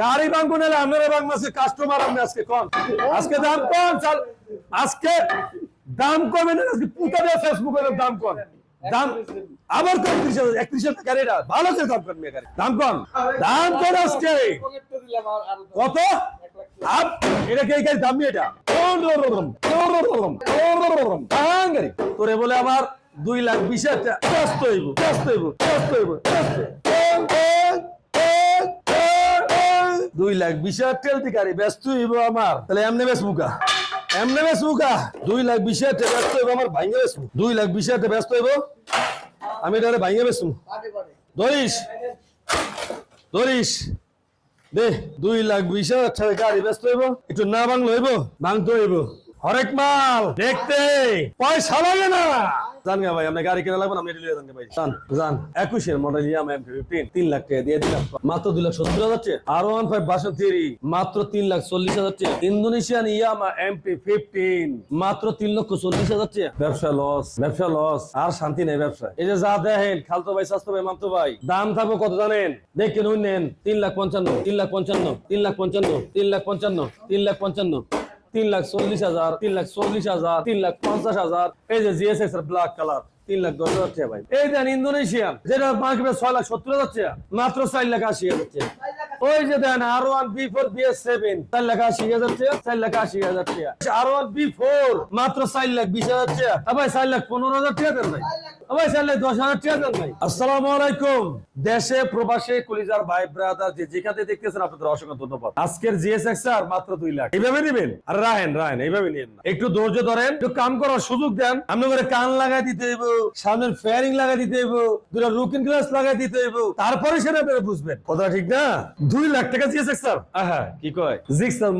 গাড়ি ভাঙবো নাহলে আপনারা আজকে কাস্টমার আপনি আজকে কম আজকে দাম কম চাল আজকে দাম কমে না, আজকে পুতা দেওয়া ফেসবুকের দাম কম। দাম আবার কম ত্রিশ হাজার, একত্রিশ হাজার গাড়ি এটা ভালো করে দাম দাম কম? দাম কম আজকে। কত? তোরে বলে আমার দুই লাখ বিশ হাজার টাকা। দুই লাখ বিশ হাজার তেল গাড়ি ব্যস্ত হইব আমার। তাহলে এমনি বেশ মুখা এমনি বেশ মুখা দুই লাখ বিশ হাজার টাকা ব্যস্ত হইব আমার ভাঙ্গে বেশ দুই লাখ বিশ হাজার ব্যস্ত হইব? আমি এটা ভাঙ্গে বেশ ধরিস। ধরিস। দে, দুই লাখ বিশ হাজার গাড়ি ব্যস্ত হইব। একটু না বাংলো হইব ভাঙতে হইব। হরেক মাল, দেখতে। পয়সা লাগে না। জান ভাই, আপনার গাড়ি কেনা লাগবে আমি লিয়ে জান ভাই। জান জান। একুশের মডেল ইয়ামা এম ফিফটিন তিন লাখ টাকা দিয়ে দিলাম। মাত্র দুই লাখ সত্তর হাজার আর ওয়ান ফাইভ বাসন মাত্র তিন লাখ চল্লিশ হাজার টাকা ইন্দোনেশিয়ান ইয়ামা এমপি ফিফটিন মাত্র তিন লক্ষ চল্লিশ হাজার টাকা ব্যবসা লস ব্যবসা লস আর শান্তি নেই ব্যবসা এই যে যা দেখেন, খালতো ভাই স্বাস্থ্য ভাই, মামতো ভাই, দাম থাকব কত জানেন? দেখেন উই নেন। তিন লাখ পঞ্চান্ন, তিন লাখ পঞ্চান্ন, তিন লাখ পঞ্চান্ন, তিন লাখ পঞ্চান্ন, তিন লাখ পঞ্চান্ন। তিন লাখ চল্লিশ হাজার, তিন লাখ চল্লিশ হাজার, তিন লাখ পঞ্চাশ হাজার। এই যে জিএসএস ব্ল্যাক কালার তিন লাখ দশ হাজার ভাই। এই দেন যেটা মার্কেটে ছয় লাখ সত্তর টাকা, মাত্র চার লাখ আশি হাজার ওই যে then R one B four B seven চার লাখ আশি হাজার চার লাখ আশি হাজার আর ওয়ান বি ফোর মাত্র চার লাখ বিশ হাজার ভাই, চার লাখ পনেরো হাজার টাকা দেন ভাই। আ ভাই চার লাখ দশ হাজার টাকা দেন ভাই। আসসালামু আলাইকুম। দেশে প্রবাসে কলিজার ভাই ব্রাদার যে যেখানে দেখতেছেন আপনাদের অসংখ্য ধন্যবাদ। আজকের জিএসএক্স আর মাত্র দুই লাখ। এইভাবে নিবেন? আর রাহেন রাহেন এইভাবে নিবেন একটু ধৈর্য ধরেন একটু কাম করার সুযোগ দেন। আপনি করে কান লাগাই দিতে হইব সামনের ফেয়ারিং লাগাই দিতে হইব দুটা লুকিং গ্লাস লাগাই দিতে হইব তারপরে সেটা আপনারা বুঝবেন। কথা ঠিক না? দুই লাখ টাকা জিএসএক্স স্যার আহা কি কয়? জিক্স স্যার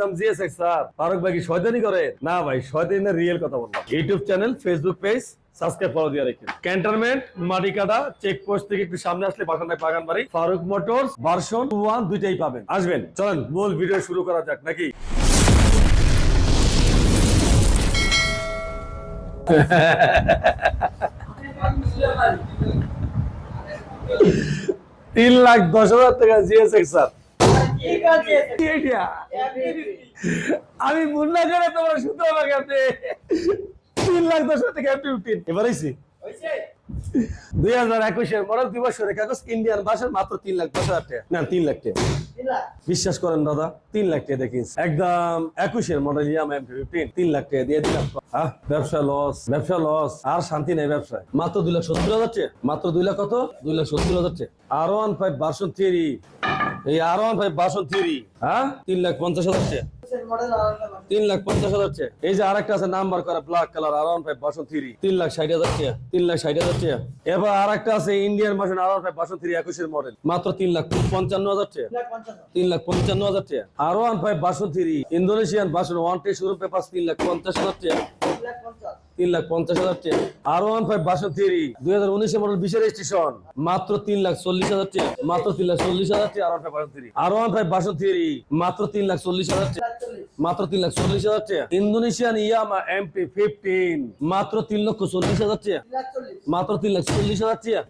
দাম জিএসএক্স স্যার ফারুক ভাই কি শয়তানি করে? না ভাই শয়তানি না রিয়েল কথা বললাম। YouTube channel Facebook page subscribe করে দিয়ে রাখেন। ক্যান্টনমেন্ট মাটিকাটা চেকপোস্ট থেকে একটু সামনে আসলে বাগান বাড়ি। ফারুক মোটরস ভার্সন ওয়ান দুইটাই পাবেন। আসবেন। চলেন মূল ভিডিও শুরু করা যাক নাকি? তিন লাখ দশ হাজার টাকা জিএসএক্স স্যার। এইটা। আমি মুন্না করে তোমার আমার কাছে তিন লাখ দশ হাজার টাকা এবার দুই হাজার একুশের মডেল দুই বছরের কাগজ ইন্ডিয়ান ভাষার মাত্র তিন লাখ দশ হাজার টাকা না তিন লাখ টাকা বিশ্বাস করেন দাদা তিন লাখ টাকা দেখিস। একদম একুশের মডেল ইয়াম এম ফিফটিন তিন লাখ টাকা দিয়ে দিলাম। ব্যবসা লস ব্যবসা লস আর শান্তি নেই ব্যবসায়। মাত্র দুই লাখ সত্তর হাজার টাকা মাত্র দুই লাখ কত? দুই লাখ সত্তর হাজার টাকা R one five version three এই R one five version three হ্যাঁ তিন লাখ পঞ্চাশ হাজার টাকা তিন লাখ পঞ্চাশ হাজার চেয়ে এই যে আরেকটা আছে নাম্বার করা black colour R five version three তিন লাখ ষাট হাজার চেয়ে তিন লাখ ষাট হাজার চেয়ে এবার আরেকটা আছে Indian version R five version three একুশের মডেল মাত্র তিন লাখ পঞ্চান্ন হাজার চেয়ে তিন লাখ পঞ্চান্ন। হাজার চেয়ে R one five version three Indonesian version one টে শুরু পেপার তিন লাখ পঞ্চাশ হাজার টাকা। তিন লাখ পঞ্চাশ হাজার টাকা আর ওয়ান ফাইভ বাষট্টি। দুই হাজার উনিশে মডেল বিশের স্টেশন মাত্র তিন লাখ চল্লিশ হাজার টাকা মাত্র তিন লাখ চল্লিশ হাজার টাকা আর ওয়ান ফাইভ বাষট্টি। আর ওয়ান ফাইভ বাষট্টি। মাত্র তিন লাখ চল্লিশ হাজার টাকা মাত্র তিন লাখ চল্লিশ হাজার টাকা ইন্দোনেশিয়ান ইয়ামা এমপি ফিফটিন। মাত্র তিন লক্ষ চল্লিশ হাজার টাকা মাত্র তিন লাখ চল্লিশ হাজার টাকা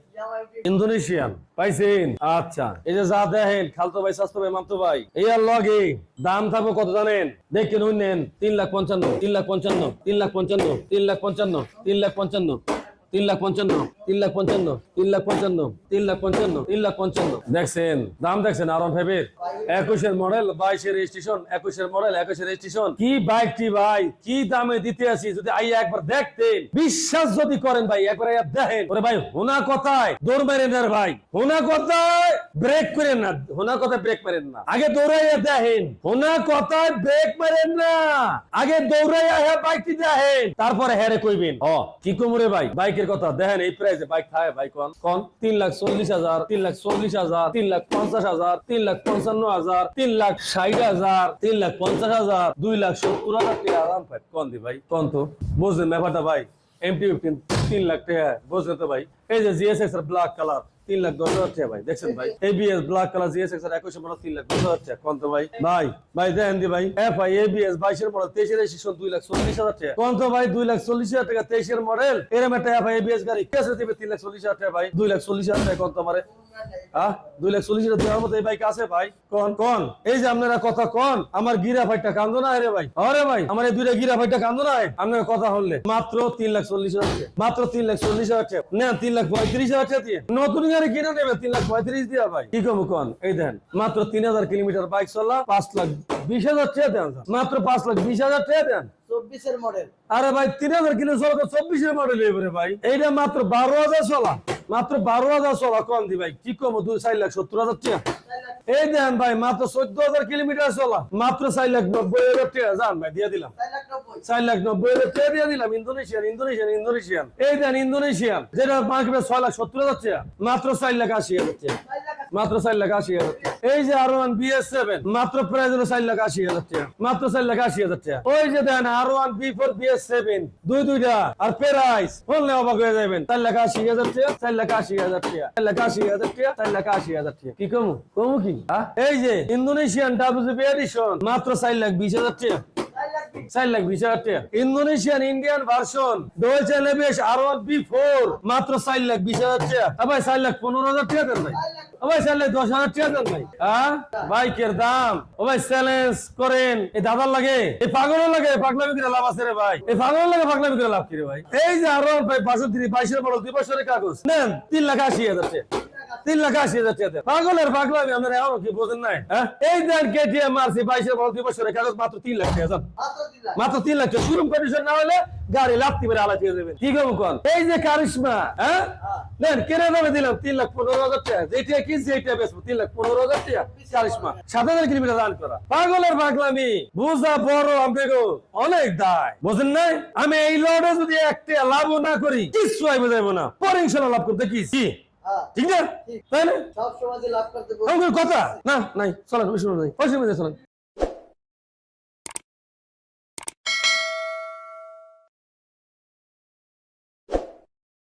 ইন্দোনেশিয়ান, পাইছেন? আচ্ছা এই যে যা দেখেন, খালতো ভাই, স্বাস্থ্য ভাই, মামতো ভাই, এই আর লগে দাম থাকব কত জানেন? দেখেন নেন, তিন লাখ পঞ্চান্ন, তিন লাখ পঞ্চান্ন, তিন লাখ পঞ্চান্ন, তিন লাখ পঞ্চান্ন, তিন লাখ পঞ্চান্ন। তিন লাখ পঞ্চান্ন, তিন লাখ পঞ্চান্ন, তিন লাখ পঞ্চান্ন, তিন লাখ পঞ্চান্ন, তিন লাখ পঞ্চান্ন। দেখছেন, দাম দেখছেন আর ফাইভের একুশের মডেল বাইশের রেজিস্ট্রেশন একুশের মডেল একুশের রেজিস্ট্রেশন কি বাইকটি ভাই? কি দামে দিতে আছি যদি আই একবার দেখতেন। বিশ্বাস যদি করেন ভাই, একবার দেখেন। ওরে ভাই, হোনা কথায় দৌড় মেরেন না ভাই। হোনা কথায় ব্রেক করেন না। হোনা কথায় ব্রেক মারেন না। আগে দৌড়াইয়া দেখেন। হোনা কথায় ব্রেক মারেন না। আগে দৌড়াইয়া বাইকটি দেখেন। তারপরে হ্যারে কইবেন। ও কি কমরে ভাই? বাইকের কথা। দেখেন, এই প্রাইসে বাইক থাকে ভাই কোন কোন? তিন লাখ চল্লিশ হাজার, তিন লাখ চল্লিশ হাজার, তিন লাখ পঞ্চাশ হাজার, তিন লাখ পঞ্চান্ন হাজার, তিন লাখ ষাট হাজার, তিন লাখ পঞ্চাশ হাজার, দুই লাখ সত্তর হাজার টাকা আরাম পাই কোন দি ভাই? কোন তো? বুঝলেন ব্যাপারটা ভাই? এমটি ফিফটিন তিন লাখ টাকা। বুঝলেন তো ভাই? এই যে জিএসএস এর ব্ল্যাক কালার তিন লাখ দশ হাজার টাকা ভাই। দেখছেন ভাই? এবিএস ব্ল্যাক কালার একুশে মডেল তিন লাখ দশ হাজার টাকা। কোন ভাই? ভাই ভাই দেখেন দি ভাই। এফ আই এবিএস বাইশের মডেল তেইশের দুই লাখ চল্লিশ হাজার টাকা। কোন তো ভাই? দুই লাখ চল্লিশ হাজার টাকা তেইশের মডেল এরম একটা এফ আই এবিএস গাড়ি। কেসে দিবে তিন লাখ চল্লিশ হাজার টাকা ভাই। দুই লাখ চল্লিশ হাজার টাকা কোন তো মারে দুই লাখ চল্লিশ হাজার দেওয়ার মতো এই বাইক আছে ভাই। কোন কোন? এই যে আপনারা কথা কোন? আমার গিরা ভাইটা কান্দো না রে ভাই। আরে ভাই আমার এই দুইটা গিরা ভাইটা কান্দো না আপনার কথা হলে মাত্র তিন লাখ চল্লিশ হাজার মাত্র তিন লাখ চল্লিশ হাজার টাকা। নেন তিন লাখ পঁয়ত্রিশ হাজার টাকা দিয়ে। নতুন গাড়ি কিনে নেবে তিন লাখ পঁয়ত্রিশ দিয়া ভাই। কি কম কোন? এই দেন মাত্র তিন হাজার কিলোমিটার বাইক চলা পাঁচ লাখ বিশ হাজার চেয়ে দেন মাত্র পাঁচ লাখ বিশ হাজার চেয়ে দেন। চব্বিশের মডেল আরে ভাই তিন হাজার কিলো চলা চব্বিশের মডেল এবারে ভাই। এইটা মাত্র বারো হাজার চলা। মাত্র বারো হাজার চলা কম দি ভাই। কি কম? দুই চার লাখ সত্তর হাজার টাকা। এই দেন ভাই মাত্র চোদ্দ হাজার কিলোমিটার চলা। মাত্র চার লাখ নব্বই হাজার টাকা। যান ভাই দিয়ে দিলাম। চার লাখ নব্বই। হাজার টাকা দিয়ে দিলাম। Indonesian Indonesian Indonesian. এই দেন ইন্দোনেশিয়ান। যেটা পাঁচ ছয় লাখ সত্তর হাজার টাকা। মাত্র চার লাখ আশি হাজার টাকা। মাত্র চার লাখ আশি হাজার টাকা। এই যে আর ওয়ান বিএস সেভেন মাত্র প্রায় যেন চার লাখ আশি হাজার টাকা, মাত্র চার লাখ আশি হাজার টাকা। ওই যে then R one B four B S seven দুই দুইটা, আর প্রাইস বললে অবাক হয়ে যাবেন। চার লাখ আশি হাজার টাকা, চার লাখ আশি হাজার টাকা, চার লাখ আশি হাজার টাকা, চার লাখ আশি হাজার টাকা। কি কমু? কমু কি? এই যে ইন্দোনেশিয়ান ডাব্লিউজিপি এডিশন মাত্র চার লাখ বিশ হাজার টাকা। হ্যাঁ? বাইকের দাম। ও করেন। এই দাদার লাগে। এই পাগলের লাগে। পাগলামি করে লাভ আছে রে ভাই। এই পাগলের লাগে পাগলামি করে লাভ কি রে ভাই? এই যে আর বাইশের বড় দুই বছরের কাগজ। নেন, তিন লাখ আশি হাজার টাকা। তিন লাখ আশি হাজার টাকা দেন। পাগলের পাগলামি, আপনারা এমন কি বোঝেন নাই? হ্যাঁ? এই দেন কেটিএম বছরের কাগজ, মাত্র তিন লাখ টাকা মাত্র তিন লাখ টাকা। কন্ডিশন না হলে গাড়ি আলাদা দিয়ে দেবেন। কি এই যে কারিশমা হ্যাঁ? দামে দিলাম, তিন লাখ পনেরো হাজার টাকা। যেটা কিনছি এইটা বেচবো, তিন লাখ পনেরো হাজার টাকা। কারিশমা, সাত হাজার কিলোমিটার করা। পাগলের পাগলামি, বুঝা বড় আমাকে অনেক দায়। বুঝেন নাই? আমি এই লড়ে যদি একটা লাভ না করি, কিচ্ছু আইবে যাইবো না। পরে লাভ করতে কি? কি? ঠিক না? তাই না কথা। না নাই চলেন শুনুন নাই পয়সা শুনুন চলেন।